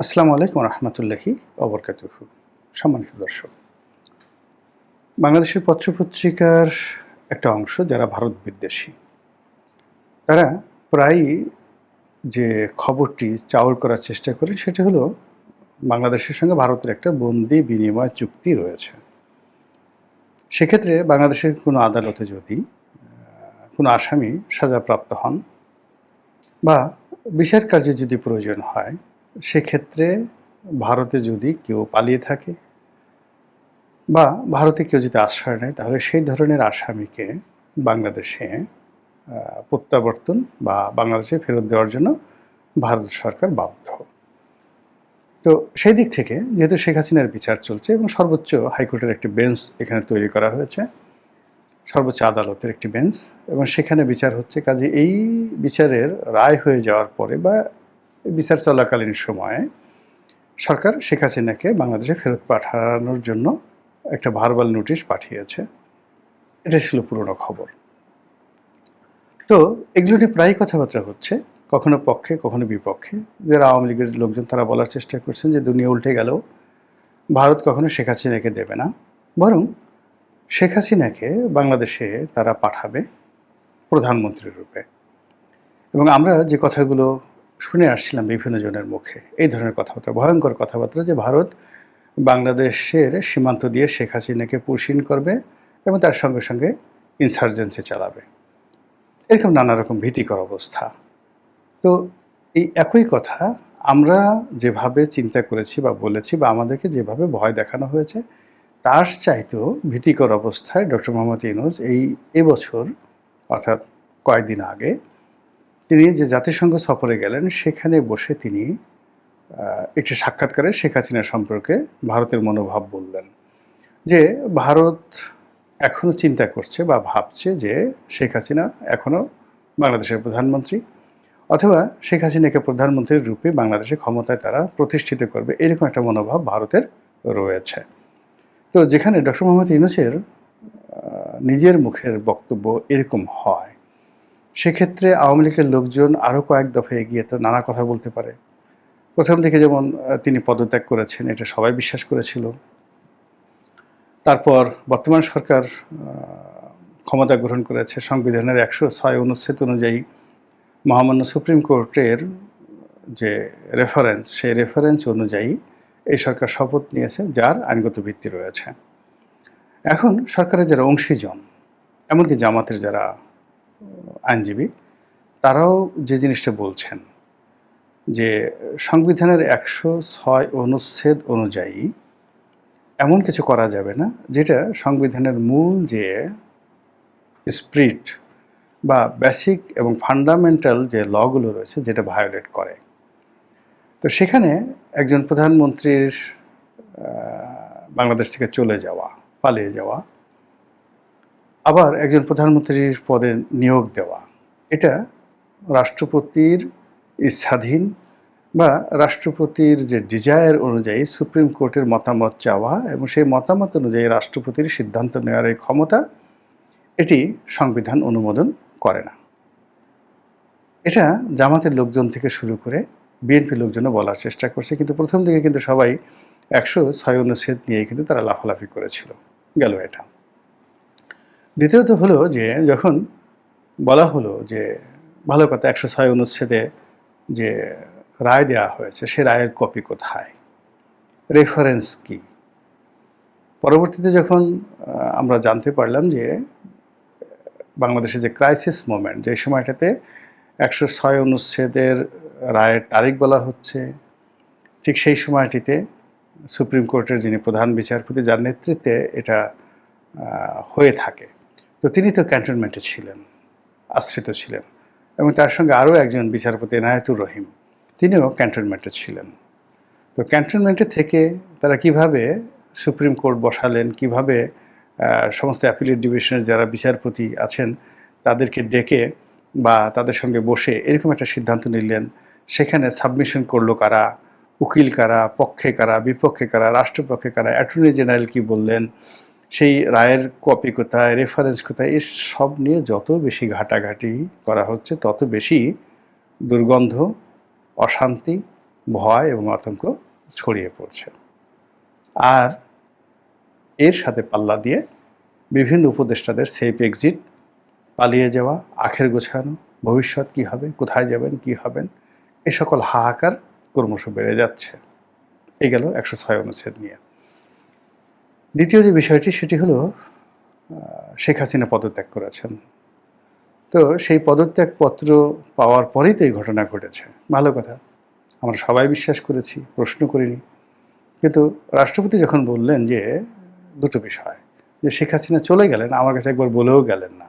আসসালামু আলাইকুম রহমতুল্লাহি অবরকাতুহ। সম্মানিত দর্শক, বাংলাদেশের পত্রপত্রিকার একটা অংশ যারা ভারত বিদ্বেষী, তারা প্রায়ই যে খবরটি চাউল করার চেষ্টা করে সেটা হলো বাংলাদেশের সঙ্গে ভারতের একটা বন্দি বিনিময় চুক্তি রয়েছে। সেক্ষেত্রে বাংলাদেশের কোনো আদালতে যদি কোনো আসামি সাজাপ্রাপ্ত হন বা বিচার কার্যে যদি প্রয়োজন হয় সেক্ষেত্রে ভারতে যদি কেউ পালিয়ে থাকে বা ভারতে কেউ যদি আশ্রয় নেয়, তাহলে সেই ধরনের আসামিকে বাংলাদেশে প্রত্যাবর্তন বা বাংলাদেশে ফেরত দেওয়ার জন্য ভারত সরকার বাধ্য। তো সেই দিক থেকে যেহেতু শেখ হাসিনার বিচার চলছে এবং সর্বোচ্চ হাইকোর্টের একটি বেঞ্চ এখানে তৈরি করা হয়েছে, সর্বোচ্চ আদালতের একটি বেঞ্চ এবং সেখানে বিচার হচ্ছে। কাজে এই বিচারের রায় হয়ে যাওয়ার পরে বা বিচার চলাকালীন সময়ে সরকার শেখ হাসিনাকে বাংলাদেশে ফেরত পাঠানোর জন্য একটা ভারবাল নোটিশ পাঠিয়েছে। এটা ছিল পুরনো খবর। তো এগুলো নিয়ে প্রায় কথাবার্তা হচ্ছে, কখনো পক্ষে, কখনো বিপক্ষে। যারা আওয়ামী লীগের লোকজন তারা বলার চেষ্টা করছেন যে দুনিয়া উল্টে গেল ভারত কখনো শেখ হাসিনাকে দেবে না। বরং শেখ হাসিনাকে বাংলাদেশে তারা পাঠাবে প্রধানমন্ত্রীর রূপে। এবং আমরা যে কথাগুলো শুনে আসছিলাম বিভিন্ন জনের মুখে। এই ধরনের কথাবার্তা, ভয়ঙ্কর কথাবার্তা যে ভারত বাংলাদেশের সীমান্ত দিয়ে শেখ হাসিনাকে পুষিন করবে এবং তার সঙ্গে সঙ্গে ইনসার্জেন্সি চালাবে। এরকম নানা রকম ভীতিকর অবস্থা। তো এই একই কথা আমরা যেভাবে চিন্তা করেছি বা বলেছি বা আমাদেরকে যেভাবে ভয় দেখানো হয়েছে, তার চাইতেও ভীতিকর অবস্থায় ডক্টর মোহাম্মদ ইউনুস এই এবছর, অর্থাৎ কয়েকদিন আগে তিনি যে জাতিসংঘ সফরে গেলেন, সেখানে বসে তিনি একটি সাক্ষাৎকারে শেখ হাসিনা সম্পর্কে ভারতের মনোভাব বললেন। যে ভারত এখনও চিন্তা করছে বা ভাবছে যে শেখ হাসিনা এখনও বাংলাদেশের প্রধানমন্ত্রী, অথবা শেখ হাসিনাকে প্রধানমন্ত্রীর রূপে বাংলাদেশের ক্ষমতায় তারা প্রতিষ্ঠিত করবে, এরকম একটা মনোভাব ভারতের রয়েছে। তো যেখানে ডক্টর মোহাম্মদ ইউনুসের নিজের মুখের বক্তব্য এরকম হয় সেক্ষেত্রে আওয়ামী লীগের লোকজন আরও কয়েক দফা এগিয়ে তো নানা কথা বলতে পারে। প্রথম থেকে যেমন তিনি পদত্যাগ করেছেন, এটা সবাই বিশ্বাস করেছিল। তারপর বর্তমান সরকার ক্ষমতা গ্রহণ করেছে সংবিধানের একশো ছয় অনুচ্ছেদ অনুযায়ী। মহামান্য সুপ্রিম কোর্টের যে রেফারেন্স, সেই রেফারেন্স অনুযায়ী এই সরকার শপথ নিয়েছে, যার আইনগত ভিত্তি রয়েছে। এখন সরকারের যারা অংশীজন, এমনকি জামাতের যারা আইনজীবী, তারাও যে জিনিসটা বলছেন যে সংবিধানের একশো ছয় অনুচ্ছেদ অনুযায়ী এমন কিছু করা যাবে না যেটা সংবিধানের মূল যে স্প্রিট বা বেসিক এবং ফান্ডামেন্টাল যে লগুলো রয়েছে যেটা ভায়োলেট করে। তো সেখানে একজন প্রধানমন্ত্রীর বাংলাদেশ থেকে চলে যাওয়া, পালিয়ে যাওয়া আবার একজন প্রধানমন্ত্রীর পদে নিয়োগ দেওয়া। এটা রাষ্ট্রপতির স্বাধীন বা রাষ্ট্রপতির যে ডিজায়ার অনুযায়ী সুপ্রিম কোর্টের মতামত চাওয়া এবং সেই মতামত অনুযায়ী রাষ্ট্রপতির সিদ্ধান্ত নেওয়ার এই ক্ষমতা, এটি সংবিধান অনুমোদন করে না। এটা জামাতের লোকজন থেকে শুরু করে বিএনপি লোকজনও বলার চেষ্টা করছে, কিন্তু প্রথম দিকে কিন্তু সবাই একশো ছয় অনুচ্ছেদ নিয়ে কিন্তু তারা লাফালাফি করেছিল। গেল এটা। দ্বিতীয়ত হলো যে যখন বলা হলো যে ভালো কথা একশো ছয় অনুচ্ছেদে যে রায় দেওয়া হয়েছে, সে রায়ের কপি কোথায়? রেফারেন্স কি? পরবর্তীতে যখন আমরা জানতে পারলাম যে বাংলাদেশে যে ক্রাইসিস মোমেন্ট যে সময়টাতে একশো ছয় অনুচ্ছেদের রায়ের তারিখ বলা হচ্ছে, ঠিক সেই সময়টিতে সুপ্রিম কোর্টের যিনি প্রধান বিচারপতি, যার নেতৃত্বে এটা হয়ে থাকে। তো তিনি তো ক্যান্টনমেন্টে ছিলেন, আশ্রিত ছিলেন এবং তার সঙ্গে আরও একজন বিচারপতি এনায়েতুর রহিম, তিনিও ক্যান্টনমেন্টে ছিলেন। তো ক্যান্টনমেন্টে থেকে তারা কীভাবে সুপ্রিম কোর্ট বসালেন, কীভাবে সমস্ত অ্যাপিলেট ডিভিশনের যারা বিচারপতি আছেন, তাদেরকে ডেকে বা তাদের সঙ্গে বসে এরকম একটা সিদ্ধান্ত নিলেন, সেখানে সাবমিশন করল কারা, উকিল কারা, পক্ষে কারা, বিপক্ষে কারা, রাষ্ট্রপক্ষে কারা অ্যাটর্নি জেনারেল কি বললেন সেই রায়ের কপি কোথায় রেফারেন্স কোথায় এই সব নিয়ে যত বেশি ঘাটাঘাটি করা হচ্ছে, তত বেশি দুর্গন্ধ, অশান্তি, ভয় এবং আতঙ্ক ছড়িয়ে পড়ছে। আর এর সাথে পাল্লা দিয়ে বিভিন্ন উপদেষ্টাদের সেফ এক্সিট পালিয়ে যাওয়া, আখের গোছানো, ভবিষ্যৎ কি হবে, কোথায় যাবেন, কি হবেন, এ সকল হাহাকার ক্রমশ বেড়ে যাচ্ছে। এই গেল একশো ছয় অনুচ্ছেদ নিয়ে। দ্বিতীয় যে বিষয়টি, সেটি হলো শেখ হাসিনা পদত্যাগ করেছেন। তো সেই পদত্যাগ পত্র পাওয়ার পরেই তো এই ঘটনা ঘটেছে। ভালো কথা। আমরা সবাই বিশ্বাস করেছি, প্রশ্ন করিনি। কিন্তু রাষ্ট্রপতি যখন বললেন যে, দুটো বিষয়, যে শেখ হাসিনা চলে গেলেন, আমার কাছে একবার বলেও গেলেন না।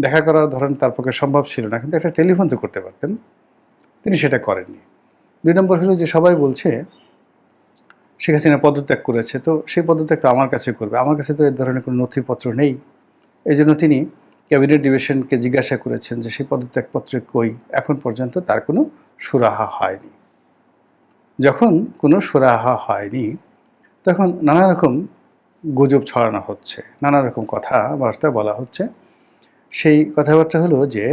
দেখা করার ধরেন তার পক্ষে সম্ভব ছিল না, কিন্তু একটা টেলিফোন তো করতে পারতেন। তিনি সেটা করেননি। দুই নম্বর হলো যে সবাই বলছে শেখ হাসিনা পদত্যাগ করেছে, তো সেই পদত্যাগ তো আমার কাছে করবে। আমার কাছে তো এ ধরনের কোনো নথিপত্র নেই। এই জন্য তিনি ক্যাবিনেট ডিভিশনকে জিজ্ঞাসা করেছেন যে সেই পদত্যাগপত্রে কই? এখন পর্যন্ত তার কোনো সুরাহা হয়নি। যখন কোনো সুরাহা হয়নি, তখন নানা রকম গুজব ছড়ানো হচ্ছে, নানা রকম কথাবার্তা বলা হচ্ছে। সেই কথাবার্তা হলো যে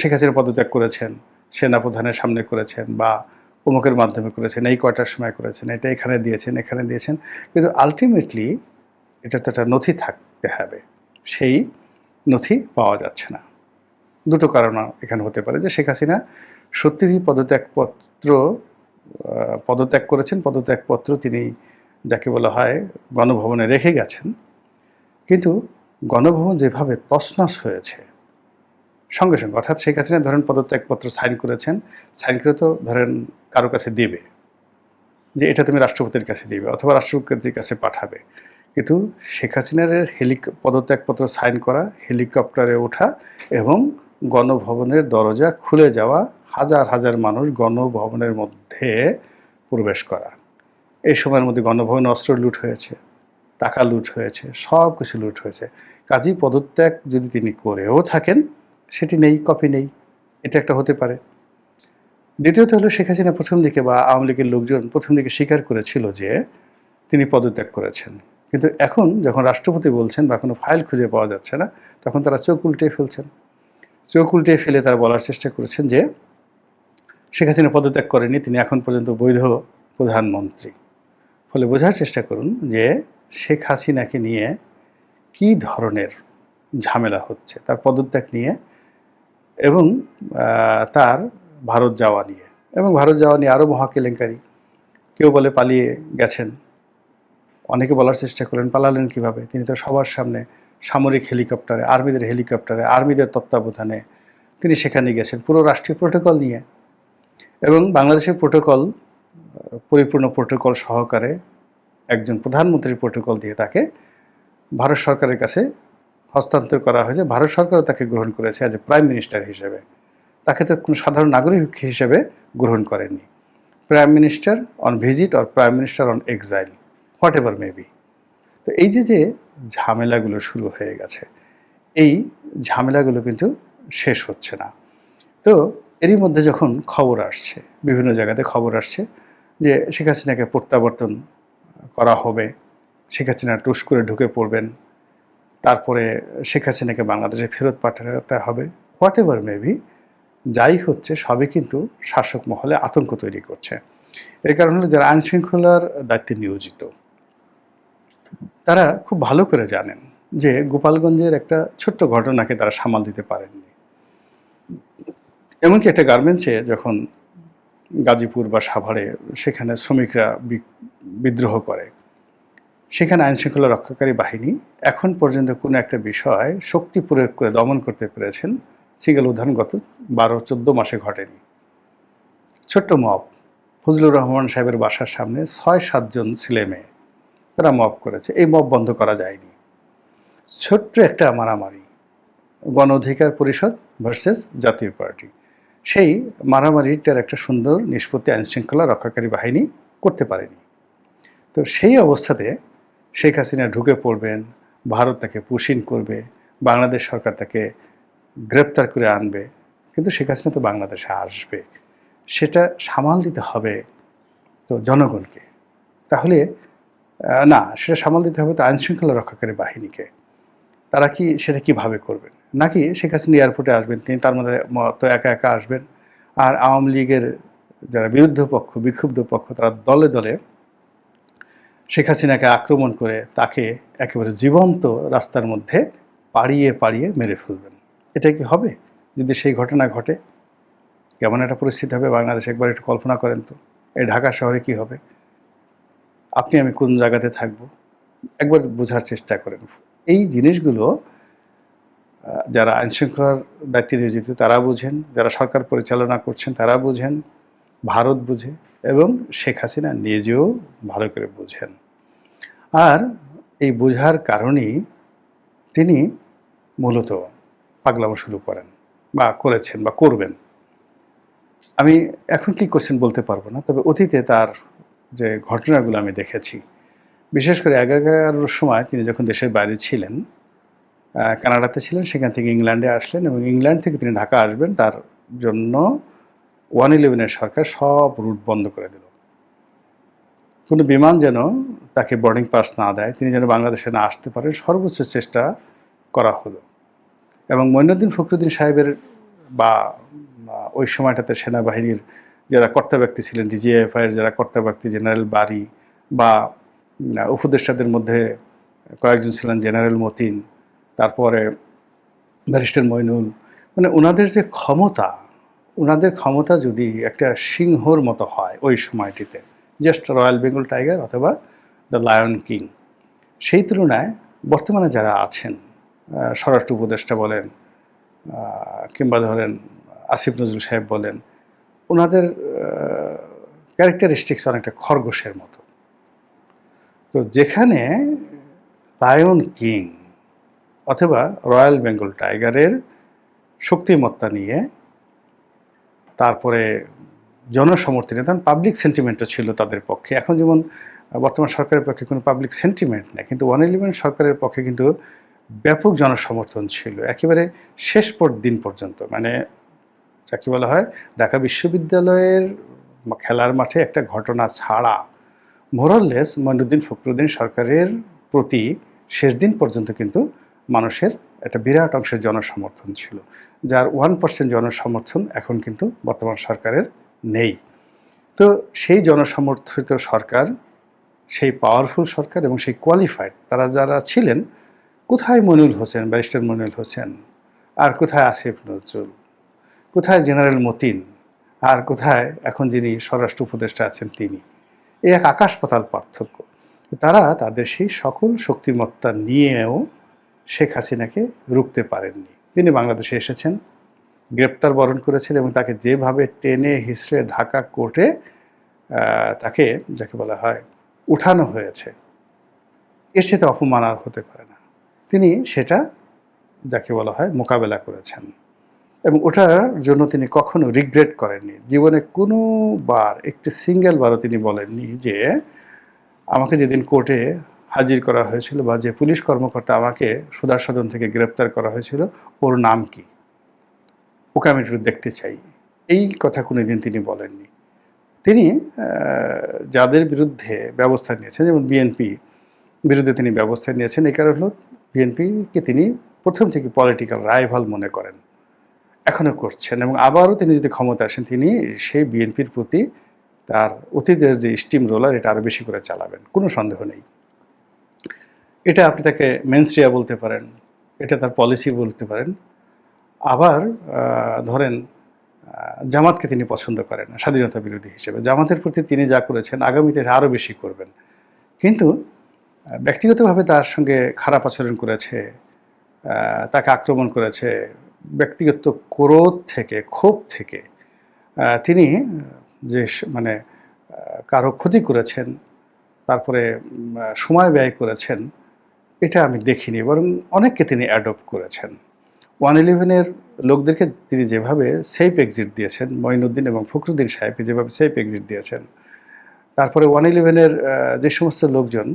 শেখ হাসিনা পদত্যাগ করেছেন, সেনাপ্রধানের সামনে করেছেন বা অমুকের মাধ্যমে করেছেন, এই কয়টার সময় করেছেন, এটা এখানে দিয়েছেন এখানে দিয়েছেন। কিন্তু আলটিমেটলি এটা তো একটা নথি থাকতে হবে, সেই নথি পাওয়া যাচ্ছে না। দুটো কারণ এখানে হতে পারে যে শেখ হাসিনা সত্যিই পদত্যাগপত্র পদত্যাগ করেছেন, পদত্যাগপত্র তিনি যাকে বলা হয় গণভবনে রেখে গেছেন। কিন্তু গণভবন যেভাবে তছনছ হয়েছে সঙ্গে সঙ্গে। অর্থাৎ শেখ হাসিনা ধরেন পদত্যাগপত্র সাইন করেছেন, সাইন করে তো ধরেন কারও কাছে দেবে, যে এটা তুমি রাষ্ট্রপতির কাছে দিবে অথবা রাষ্ট্রপতির কাছে পাঠাবে। কিন্তু শেখ হাসিনার হেলিক, পদত্যাগপত্র সাইন করা, হেলিকপ্টারে ওঠা এবং গণভবনের দরজা খুলে যাওয়া, হাজার হাজার মানুষ গণভবনের মধ্যে প্রবেশ করা। এই সময়ের মধ্যে গণভবনে অস্ত্র লুট হয়েছে, টাকা লুট হয়েছে সব কিছু লুট হয়েছে। কাজী পদত্যাগ যদি তিনি করেও থাকেন সেটি নেই, কপি নেই, এটা একটা হতে পারে। দ্বিতীয়ত হলো শেখ হাসিনা প্রথম দিকে বা আওয়ামী লীগের লোকজন প্রথম দিকে স্বীকার করেছিল যে তিনি পদত্যাগ করেছেন। কিন্তু এখন যখন রাষ্ট্রপতি বলছেন বা কোনো ফাইল খুঁজে পাওয়া যাচ্ছে না, তখন তারা চোখ উল্টে ফেলছেন। চোখ উল্টে ফেলে তারা বলার চেষ্টা করেছেন যে শেখ হাসিনা পদত্যাগ করেনি তিনি এখন পর্যন্ত বৈধ প্রধানমন্ত্রী। ফলে বোঝার চেষ্টা করুন যে শেখ হাসিনাকে নিয়ে কী ধরনের ঝামেলা হচ্ছে, তার পদত্যাগ নিয়ে এবং তার ভারত যাওয়া নিয়ে। এবং ভারত যাওয়া নিয়ে আরও মহা কেলেঙ্কারি কেউ বলে পালিয়ে গেছেন। অনেকে বলার চেষ্টা করেন পালালেন কীভাবে? তিনি তো সবার সামনে সামরিক হেলিকপ্টারে, আর্মিদের হেলিকপ্টারে, আর্মিদের তত্ত্বাবধানে তিনি সেখানে গেছেন, পুরো রাষ্ট্রীয় প্রোটোকল নিয়ে। এবং বাংলাদেশের প্রোটোকল, পরিপূর্ণ প্রোটোকল সহকারে একজন প্রধানমন্ত্রীর প্রোটোকল দিয়ে তাকে ভারত সরকারের কাছে হস্তান্তর করা হয়েছে। ভারত সরকারও তাকে গ্রহণ করেছে অ্যাজ এ প্রাইম মিনিস্টার হিসেবে। তাকে তো কোনো সাধারণ নাগরিক হিসেবে গ্রহণ করেননি। Prime minister on visit or prime minister on exile whatever maybe তো এই যে যে ঝামেলাগুলো শুরু হয়ে গেছে, এই ঝামেলাগুলো কিন্তু শেষ হচ্ছে না। তো এরই মধ্যে যখন খবর আসছে, বিভিন্ন জায়গাতে খবর আসছে যে শেখ হাসিনাকে প্রত্যাবর্তন করা হবে, শেখ হাসিনা টুস করে ঢুকে পড়বেন তারপরে শেখ হাসিনাকে বাংলাদেশে ফেরত পাঠাতে হবে হোয়াট এভার মেবি যাই হচ্ছে সবই কিন্তু শাসক মহলে আতঙ্ক তৈরি করছে। এর কারণ হলো যারা আইন শৃঙ্খলার দায়িত্বে নিয়োজিত, তারা খুব ভালো করে জানেন যে গোপালগঞ্জের একটা ছোট্ট ঘটনাকে তারা সামাল দিতে পারেননি। এমনকি একটা গার্মেন্টসে যখন গাজীপুর বা সাভারে সেখানে শ্রমিকরা বিদ্রোহ করে সেখানে আইন শৃঙ্খলা রক্ষাকারী বাহিনী এখন পর্যন্ত কোনো একটা বিষয় শক্তি প্রয়োগ করে দমন করতে পেরেছেন সিঙ্গেল উদাহরণ গত বারো, চোদ্দ মাসে ঘটেনি। ছোট্ট মব, ফজলুর রহমান সাহেবের বাসার সামনে ছয় সাতজন ছেলে মেয়ে, তারা মব করেছে। এই মব বন্ধ করা যায়নি। ছোট্ট একটা মারামারি, গণ অধিকার পরিষদ ভার্সেস জাতীয় পার্টি, সেই মারামারিটার একটা সুন্দর নিষ্পত্তি আইন শৃঙ্খলা রক্ষাকারী বাহিনী করতে পারেনি। তো সেই অবস্থাতে শেখ হাসিনা ঢুকে পড়বেন, ভারত তাকে পুশিন করবে, বাংলাদেশ সরকার তাকে গ্রেপ্তার করে আনবে, কিন্তু শেখ হাসিনা তো বাংলাদেশে আসবে। সেটা সামাল দিতে হবে তো জনগণকে। তাহলে না, সেটা সামাল দিতে হবে তো আইনশৃঙ্খলা রক্ষাকারী বাহিনীকে। তারা কি, সেটা কীভাবে করবেন? নাকি শেখ হাসিনা এয়ারপোর্টে আসবেন, তিনি তার মধ্যে তো একা একা আসবেন? আর আওয়ামী লীগের যারা বিরুদ্ধ পক্ষ বিক্ষুব্ধ পক্ষ, তারা দলে দলে শেখ হাসিনাকে আক্রমণ করে তাকে একেবারে জীবন্ত রাস্তার মধ্যে পাড়িয়ে পাড়িয়ে মেরে ফেলবেন। এটা কি হবে? যদি সেই ঘটনা ঘটে, কেমন একটা পরিস্থিতি হবে? বাংলাদেশ একবার একটু কল্পনা করেন তো, এই ঢাকা শহরে কি হবে? আপনি, আমি কোন জায়গাতে থাকব? একবার বোঝার চেষ্টা করেন। এই জিনিসগুলো যারা আইনশৃঙ্খলার দায়িত্বে নিয়োজিত, তারা বুঝেন। যারা সরকার পরিচালনা করছেন, তারা বুঝেন। ভারত বুঝে এবং শেখ হাসিনা নিজেও ভালো করে বুঝেন। আর এই বোঝার কারণেই তিনি মূলত পাগলামো শুরু করেন বা করেছেন বা করবেন। আমি এখন কি করছেন বলতে পারব না, তবে অতীতে তার যে ঘটনাগুলো আমি দেখেছি, বিশেষ করে এগারোর সময় তিনি যখন দেশের বাইরে ছিলেন কানাডাতে ছিলেন, সেখান থেকে ইংল্যান্ডে আসলেন এবং ইংল্যান্ড থেকে তিনি ঢাকা আসবেন তার জন্য ওয়ান ইলেভেনের সরকার সব রুট বন্ধ করে দিল। কোনো বিমান যেন তাকে বোর্ডিং পাস না দেয়, তিনি যেন বাংলাদেশে না আসতে পারেন, সর্বোচ্চ চেষ্টা করা হলো। এবং মঈনুদ্দিন ফখরুদ্দিন সাহেবের বা ওই সময়টাতে সেনাবাহিনীর যারা কর্তা ব্যক্তি ছিলেন ডিজিএফআই এর যারা কর্তা ব্যক্তি, জেনারেল বারি বা উপদেষ্টাদের মধ্যে কয়েকজন ছিলেন, জেনারেল মতিন, তারপরে ব্যারিস্টার মইনুল মানে ওনাদের যে ক্ষমতা ওনাদের ক্ষমতা যদি একটা সিংহর মতো হয় ওই সময়টিতে জাস্ট রয়্যাল বেঙ্গল টাইগার অথবা দ্য লায়ন কিং সেই তুলনায় বর্তমানে যারা আছেন স্বরাষ্ট্র উপদেষ্টা বলেন কিংবা ধরেন আসিফ নজরুল সাহেব বলেন ওনাদের ক্যারেক্টারিস্টিক্স অনেকটা খরগোশের মতো। তো যেখানে লায়ন কিং অথবা রয়্যাল বেঙ্গল টাইগারের শক্তিমত্তা নিয়ে তারপরে জনসমর্থনে তখন পাবলিক সেন্টিমেন্টও ছিল তাদের পক্ষে। এখন যেমন বর্তমান সরকারের পক্ষে কোনো পাবলিক সেন্টিমেন্ট নেই। কিন্তু ওয়ান ইলেভেন সরকারের পক্ষে কিন্তু ব্যাপক জনসমর্থন ছিল। একেবারে শেষ পর দিন পর্যন্ত। মানে যাকে বলা হয়, ঢাকা বিশ্ববিদ্যালয়ের খেলার মাঠে একটা ঘটনা ছাড়া মোরাললেস মইনুদ্দিন ফখরুদ্দিন সরকারের প্রতি শেষ দিন পর্যন্ত কিন্তু মানুষের একটা বিরাট অংশের জনসমর্থন ছিল, যার ওয়ান পার্সেন্ট জনসমর্থন এখন কিন্তু বর্তমান সরকারের নেই। তো সেই জনসমর্থিত সরকার, সেই পাওয়ারফুল সরকার এবং সেই কোয়ালিফাইড তারা যারা ছিলেন, কোথায় মনিউল হোসেন, ব্যারিস্টার মনিউল হোসেন? আর কোথায় আসিফ নজরুল? কোথায় জেনারেল মতিন? আর কোথায় এখন যিনি স্বরাষ্ট্র উপদেষ্টা আছেন তিনি? এই এক আকাশ পাতাল পার্থক্য। তারা তাদের সেই সকল শক্তিমত্তা নিয়েও শেখ হাসিনাকে রুখতে পারেননি। তিনি বাংলাদেশে এসেছেন, গ্রেপ্তার বরণ করেছেন এবং তাকে যেভাবে টেনে হিসড়ে ঢাকা কোর্টে তাকে যাকে বলা হয়, উঠানো হয়েছে। এর সাথে অপমান আর হতে পারে না। তিনি সেটা যাকে বলা হয় মোকাবেলা করেছেন। এবং ওটার জন্য তিনি কখনো রিগ্রেট করেননি। জীবনে কোনো বার একটি সিঙ্গেল বারও তিনি বলেননি যে, আমাকে যেদিন কোর্টে হাজির করা হয়েছিল বা যে পুলিশ কর্মকর্তা আমাকে সদন থেকে গ্রেপ্তার করা হয়েছিল, ওর নাম কি? ওকে আমি একটু দেখতে চাই। এই কথা কোনোদিন তিনি বলেননি। তিনি যাদের বিরুদ্ধে ব্যবস্থা নিয়েছেন, যেমন বিএনপি বিরুদ্ধে তিনি ব্যবস্থা নিয়েছেন, এই কারণ হল বিএনপিকে তিনি প্রথম থেকে পলিটিক্যাল রাইভাল মনে করেন। এখনও করছেন এবং আবারও তিনি যদি ক্ষমতা আসেন, তিনি সেই বিএনপির প্রতি তার অতীতের যে স্টিম রোলার এটা আরও বেশি করে চালাবেন। কোনো সন্দেহ নেই। এটা আপনি তাকে মেনস্ট্রিয়া বলতে পারেন, এটা তার পলিসি বলতে পারেন। আবার ধরেন জামাতকে তিনি পছন্দ করেন, স্বাধীনতা বিরোধী হিসেবে। জামাতের প্রতি তিনি যা করেছেন, আগামীতে আরও বেশি করবেন। কিন্তু ব্যক্তিগতভাবে তার সঙ্গে খারাপ আচরণ করেছে তাকে আক্রমণ করেছে, ব্যক্তিগত ক্রোধ থেকে, ক্ষোভ থেকে তিনি যে মানে কারও ক্ষতি করেছেন, তারপরে সময় ব্যয় করেছেন এটা আমি দেখিনি, বরং অনেককে তিনি অ্যাডপ্ট করেছেন। ওয়ান ইলেভেনের লোকদেরকে তিনি যেভাবে সেফ এক্সিট দিয়েছেন, মঈনুদ্দিন এবং ফখরুদ্দিন সাহেবকে যেভাবে সেফ এক্সিট দিয়েছেন, তারপরে ওয়ান ইলেভেনের যে সমস্ত লোকজন,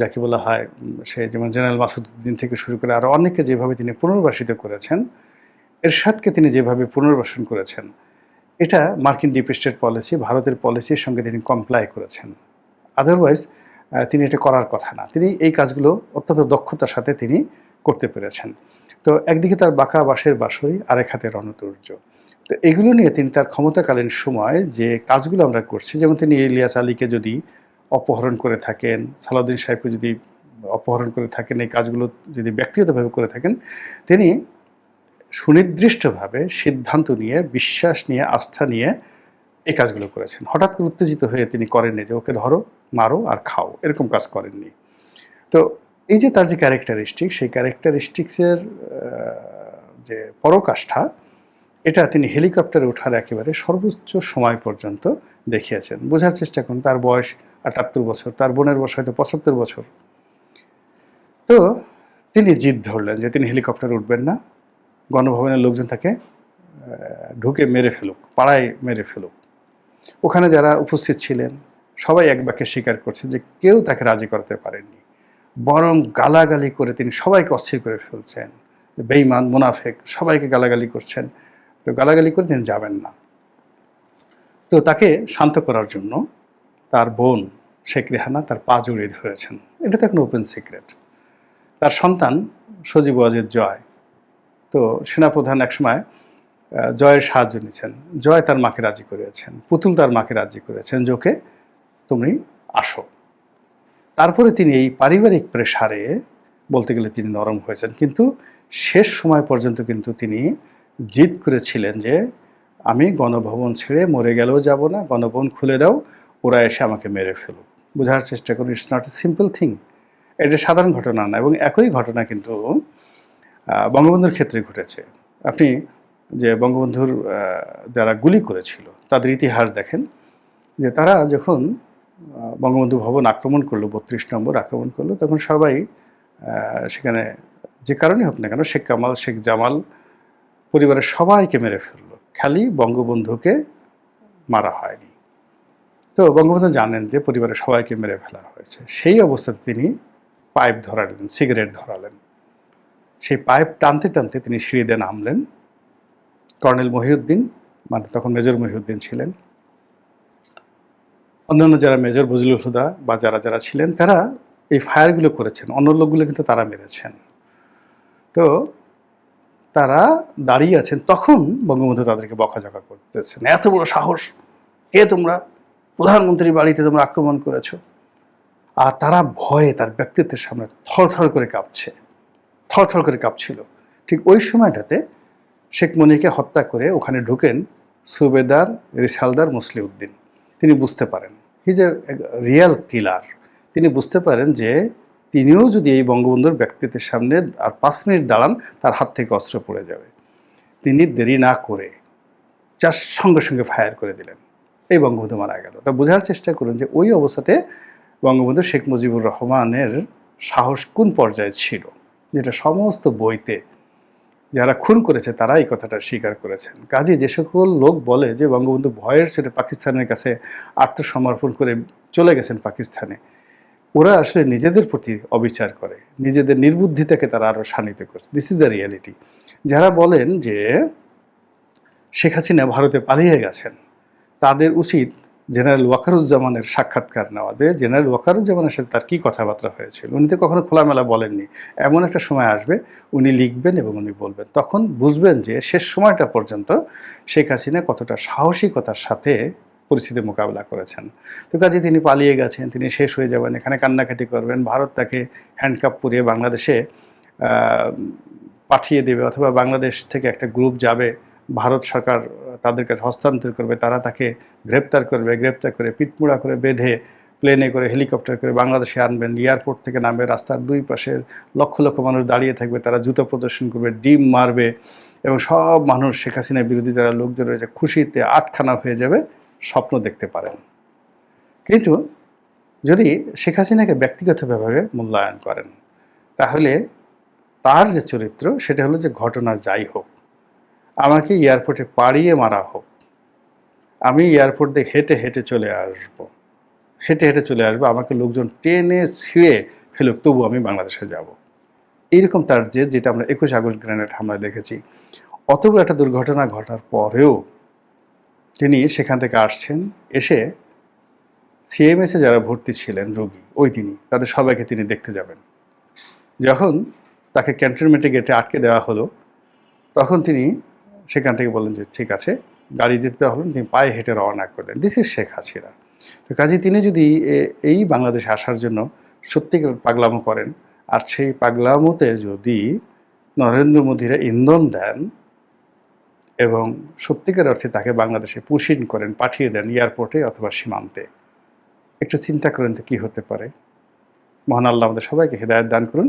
যাকে বলা হয় সে যেমন জেনারেল মাসুদ্দিন থেকে শুরু করে আরও অনেককে যেভাবে তিনি পুনর্বাসিত করেছেন, এরশাদকে তিনি যেভাবে পুনর্বাসন করেছেন, এটা মার্কিন ডিপ স্টেট পলিসি ভারতের পলিসির সঙ্গে তিনি কমপ্লাই করেছেন। আদারওয়াইজ তিনি এটা করার কথা না। তিনি এই কাজগুলো অত্যন্ত দক্ষতার সাথে তিনি করতে পেরেছেন। তো একদিকে তার বাঁকা বাঁশের বাঁশরি, আরেক হাতে রণতুর্য। তো এগুলো নিয়ে তিনি তার ক্ষমতাকালীন সময় যে কাজগুলো আমরা করছি, যেমন তিনি ইলিয়াস আলীকে যদি অপহরণ করে থাকেন, সালাউদ্দিন সাহেবকে যদি অপহরণ করে থাকেন, এই কাজগুলো যদি ব্যক্তিগতভাবে করে থাকেন, তিনি সুনির্দিষ্টভাবে সিদ্ধান্ত নিয়ে, বিশ্বাস নিয়ে, আস্থা নিয়ে এই কাজগুলো করেছেন। হঠাৎ করে উত্তেজিত হয়ে তিনি করেননি যে, ওকে ধরো, মারো আর খাও। এরকম কাজ করেননি। তো এই যে তার যে ক্যারেক্টারিস্টিক সেই ক্যারেক্টারিস্টিক্সের যে পরকাষ্ঠা, এটা তিনি হেলিকপ্টারে ওঠার একেবারে সর্বোচ্চ সময় পর্যন্ত দেখিয়েছেন। বোঝার চেষ্টা করুন, তার বয়স আটাত্তর বছর, তার বোনের বয়স হয়তো পঁচাত্তর বছর। তো তিনি জিদ ধরলেন যে, তিনি হেলিকপ্টারে উঠবেন না। গণভবনের লোকজন তাকে ঢুকে মেরে ফেলুক, পাড়ায় মেরে ফেলুক। ওখানে যারা উপস্থিত ছিলেন, সবাই এক বাক্যে স্বীকার করছে যে কেউ তাকে রাজি করতে পারেননি। বরং গালাগালি করে তিনি সবাইকে অস্থির করে ফেলছেন। বেইমান মুনাফেক, সবাইকে গালাগালি করছেন। তো গালাগালি করে তিনি যাবেন না। তো তাকে শান্ত করার জন্য তার বোন শেখ রেহানা তার পা জড়িয়ে ধরেছেন। এটা তো এখন ওপেন সিক্রেট তার সন্তান সজীব ওয়াজেদ জয়। তো সেনাপ্রধান একসময় জয়ের সাহায্য নিয়েছেন। জয় তার মাকে রাজি করেছেন পুতুল তার মাকে রাজি করেছেন ওকে তুমি আসো। তারপরে তিনি এই পারিবারিক প্রেসারে বলতে গেলে তিনি নরম হয়েছেন। কিন্তু শেষ সময় পর্যন্ত কিন্তু তিনি জিদ করেছিলেন যে আমি গণভবন ছেড়ে মরে গেলেও যাব না, গণভবন খুলে দাও, ওরা এসে আমাকে মেরে ফেলুক। বোঝার চেষ্টা করুন it's not a simple thing এটা সাধারণ ঘটনা না এবং একই ঘটনা কিন্তু বঙ্গবন্ধুর ক্ষেত্রে ঘটেছে। আপনি যে বঙ্গবন্ধুর যারা গুলি করেছিল, তাদের ইতিহাস দেখেন, যে তারা যখন বঙ্গবন্ধু ভবন আক্রমণ করল, বত্রিশ নম্বর আক্রমণ করল, তখন সবাই সেখানে যে কারণে হোক না কেন, শেখ কামাল, শেখ জামাল পরিবারের সবাইকে মেরে ফেলল। খালি বঙ্গবন্ধুকে মারা হয়নি। তো বঙ্গবন্ধু জানেন যে পরিবারের সবাইকে মেরে ফেলা হয়েছে। সেই অবস্থাতে তিনি পাইপ ধরালেন, সিগারেট ধরালেন। সেই পাইপ টানতে টানতে তিনি সিঁড়িতে নামলেন। কর্নেল মহিউদ্দিন মানে তখন মেজর মহিউদ্দিন ছিলেন। অন্যান্য যারা মেজর, বজলুল হুদা বা যারা যারা ছিলেন, তারা এই ফায়ারগুলো করেছেন। অন্য লোকগুলো কিন্তু তারা মেরেছেন। তো তারা দাঁড়িয়ে আছেন, তখন বঙ্গবন্ধু তাদেরকে বকাঝকা করতেছেন। এত বড় সাহস, কে তোমরা? প্রধানমন্ত্রীর বাড়িতে তোমরা আক্রমণ করেছ? আর তারা ভয়ে তার ব্যক্তিত্বের সামনে থরথর করে কাঁপছে। থরথর করে কাঁপছিল। ঠিক ওই সময়টাতে শেখ মনিকে হত্যা করে ওখানে ঢুকেন সুবেদার রিসালদার মুসলিউদ্দিন। তিনি বুঝতে পারেন। হি যে রিয়াল কিলার তিনি বুঝতে পারেন যে তিনিও যদি এই বঙ্গবন্ধুর ব্যক্তিত্বের সামনে আর পাঁচ মিনিট দাঁড়ান, তার হাত থেকে অস্ত্র পড়ে যাবে। তিনি দেরি না করে যার সঙ্গে সঙ্গে ফায়ার করে দিলেন। এই বঙ্গবন্ধু মারা গেল। তা বোঝার চেষ্টা করুন যে ওই অবস্থাতে বঙ্গবন্ধু শেখ মুজিবুর রহমানের সাহস কোন পর্যায়ে ছিল? যেটা সমস্ত বইতে যারা খুন করেছে তারা এই কথাটা স্বীকার করেছেন। কাজে যে সকল লোক বলে যে বঙ্গবন্ধু ভয়ের ছেড়ে পাকিস্তানের কাছে আত্মসমর্পণ করে চলে গেছেন পাকিস্তানে, ওরা আসলে নিজেদের প্রতি অবিচার করে। নিজেদের নির্বুদ্ধিতাকে তারা আরও শানিত করছে। দিস ইজ দ্য রিয়ালিটি যারা বলেন যে শেখ হাসিনা ভারতে পালিয়ে গেছেন, তাদের উচিত জেনারেল ওয়াকারুজ্জামানের সাক্ষাৎকার নেওয়া যে জেনারেল ওয়াকারুজ্জামানের সাথে তার কী কথাবার্তা হয়েছিল? উনি তো কখনো খোলামেলা বলেননি। এমন একটা সময় আসবে উনি লিখবেন এবং উনি বলবেন। তখন বুঝবেন যে শেষ সময়টা পর্যন্ত শেখ হাসিনা কতটা সাহসিকতার সাথে পরিস্থিতির মোকাবিলা করেছেন। তো কাজে তিনি পালিয়ে গেছেন, তিনি শেষ হয়ে যাবেন, এখানে কান্নাকাটি করবেন, ভারত তাকে হ্যান্ডকাপ পরিয়ে বাংলাদেশে পাঠিয়ে দেবে অথবা বাংলাদেশ থেকে একটা গ্রুপ যাবে ভারত সরকার তাদের কাছে হস্তান্তর করবে, তারা তাকে গ্রেপ্তার করবে, গ্রেপ্তার করে পিটমুড়া করে বেঁধে প্লেনে করে হেলিকপ্টার করে বাংলাদেশে আনবেন। এয়ারপোর্ট থেকে নামবে, রাস্তার দুই পাশের লক্ষ লক্ষ মানুষ দাঁড়িয়ে থাকবে, তারা জুতো প্রদর্শন করবে, ডিম মারবে এবং সব মানুষ, শেখ হাসিনা বিরোধী যারা লোকজন রয়েছে, খুশিতে আটখানা হয়ে যাবে স্বপ্ন দেখতে পারেন। কিন্তু যদি শেখ হাসিনাকে ব্যক্তিগতভাবে মূল্যায়ন করেন, তাহলে তার যে চরিত্র, সেটা হলো যে ঘটনা যাই হোক আমাকে এয়ারপোর্টে পাড়িয়ে মারা হোক। আমি এয়ারপোর্ট দিয়ে হেঁটে হেঁটে চলে আসব। হেঁটে হেঁটে চলে আসব, আমাকে লোকজন টেনে ছিঁড়ে ফেলুক তবু আমি বাংলাদেশে যাব। এইরকম তার যে যেটা আমরা একুশ আগস্ট গ্রেনেড হামলা দেখেছি। অত বড় একটা দুর্ঘটনা ঘটার পরেও তিনি সেখান থেকে আসছেন, এসে সিএমএসে যারা ভর্তি ছিলেন রোগী, ওই তিনি, তাদের সবাইকে তিনি দেখতে যাবেন। যখন তাকে ক্যান্টনমেন্টে গেটে আটকে দেওয়া হলো, তখন তিনি সেখান থেকে বললেন যে, ঠিক আছে, গাড়ি যেতে হলেন তিনি পায়ে হেঁটে রওনা করলেন। This is Sheikh Hasina. তো কাজে তিনি যদি এই বাংলাদেশে আসার জন্য সত্যিকার পাগলামো করেন, আর সেই পাগলামোতে যদি নরেন্দ্র মোদীরা ইন্ধন দেন এবং সত্যিকার অর্থে তাকে বাংলাদেশে পুশিন করেন, পাঠিয়ে দেন এয়ারপোর্টে অথবা সীমান্তে, একটু চিন্তা করেন তো কী হতে পারে। মহান আল্লাহ আমাদের সবাইকে হেদায়ত দান করুন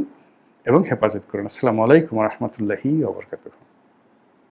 এবং হেফাজত করুন। আসসালামু আলাইকুম রহমতুল্লাহি ওবরকাতুহ